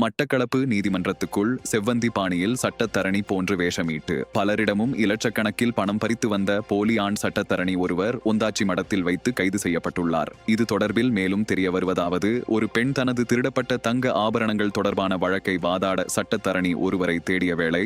மட்டக்களப்பு நீதிமன்றத்துக்குள் செவ்வந்தி பாணியில் சட்டத்தரணி போன்று வேஷமிட்டு பலரிடமும் இலட்சக்கணக்கில் பணம் பறித்து வந்த போலி ஆண் சட்டத்தரணி ஒருவர் ஒந்தாச்சி மடத்தில் வைத்து கைது செய்யப்பட்டுள்ளார். இது தொடர்பில் மேலும் தெரிய வருவதாவது ஒரு பெண் தனது திருடப்பட்ட தங்க ஆபரணங்கள் தொடர்பான வழக்கை வாதாட சட்டத்தரணி ஒருவரை தேடிய வேளை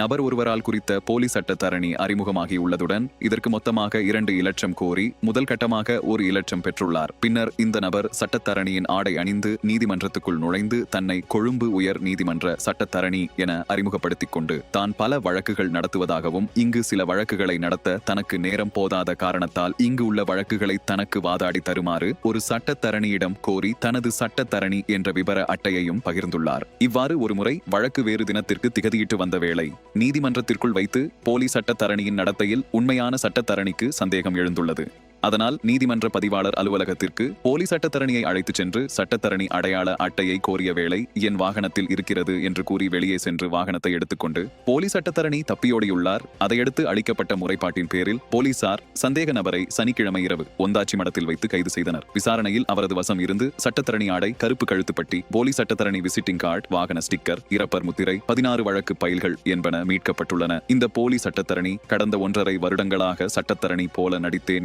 நபர் ஒருவரால் குறித்த போலி சட்டத்தரணி அறிமுகமாகியுள்ளதுடன் இதற்கு மொத்தமாக இரண்டு இலட்சம் கோரி முதல் கட்டமாக ஒரு இலட்சம் பெற்றுள்ளார். பின்னர் இந்த நபர் சட்டத்தரணியின் ஆடை அணிந்து நீதிமன்றத்துக்குள் நுழைந்து தன்னை கொழும்பு உயர் நீதிமன்ற சட்டத்தரணி என அறிமுகப்படுத்திக் கொண்டு தான் பல வழக்குகள் நடத்துவதாகவும் இங்கு சில வழக்குகளை நடத்த தனக்கு நேரம் போதாத காரணத்தால் இங்கு உள்ள வழக்குகளை தனக்கு வாதாடி தருமாறு ஒரு சட்டத்தரணியிடம் கோரி தனது சட்டத்தரணி என்ற விபர அட்டையையும் பகிர்ந்துள்ளார். இவ்வாறு ஒருமுறை வழக்கு வேறு தினத்திற்கு திகதியிட்டு வந்த வேளை நீதிமன்றத்திற்குள் வைத்து போலி சட்டத்தரணியின் நடத்தையில் உண்மையான சட்டத்தரணிக்கு சந்தேகம் எழுந்துள்ளது. அதனால் நீதிமன்ற பதிவாளர் அலுவலகத்திற்கு போலி சட்டத்தரணியை அழைத்துச் சென்று சட்டத்தரணி அடையாள அட்டையை கோரிய வேளை என் வாகனத்தில் இருக்கிறது என்று கூறி வெளியே சென்று வாகனத்தை எடுத்துக்கொண்டு போலி சட்டத்தரணி தப்பியோடியுள்ளார். அதையடுத்து அளிக்கப்பட்ட முறைப்பாட்டின் பேரில் போலீசார் சந்தேக நபரை சனிக்கிழமை இரவு ஒந்தாச்சி மடத்தில் வைத்து கைது செய்தனர். விசாரணையில் அவரது வசம் இருந்து சட்டத்தரணி ஆடை கருப்பு கழுத்துப்பட்டி போலி சட்டத்தரணி விசிட்டிங் கார்டு வாகன ஸ்டிக்கர் இறப்பர் முத்திரை பதினாறு வழக்கு பயில்கள் என்பன மீட்கப்பட்டுள்ளன. இந்த போலி சட்டத்தரணி கடந்த ஒன்றரை வருடங்களாக சட்டத்தரணி போல நடித்தே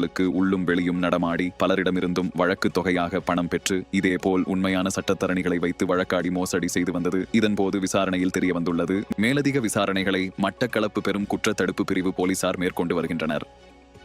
நீதிமன்றங்களுக்கு உள்ளும் வெளியும் நடமாடி பலரிடமிருந்தும் வழக்கு தொகையாக பணம் பெற்று இதேபோல் உண்மையான சட்டத்தரணிகளை வைத்து வழக்காடி மோசடி செய்து வந்தது. இதன்போது விசாரணையில் தெரிய வந்துள்ளது மேலதிக விசாரணைகளை மட்டக்களப்பு பெரும் குற்றத்தடுப்பு பிரிவு போலீசார் மேற்கொண்டு வருகின்றனர்.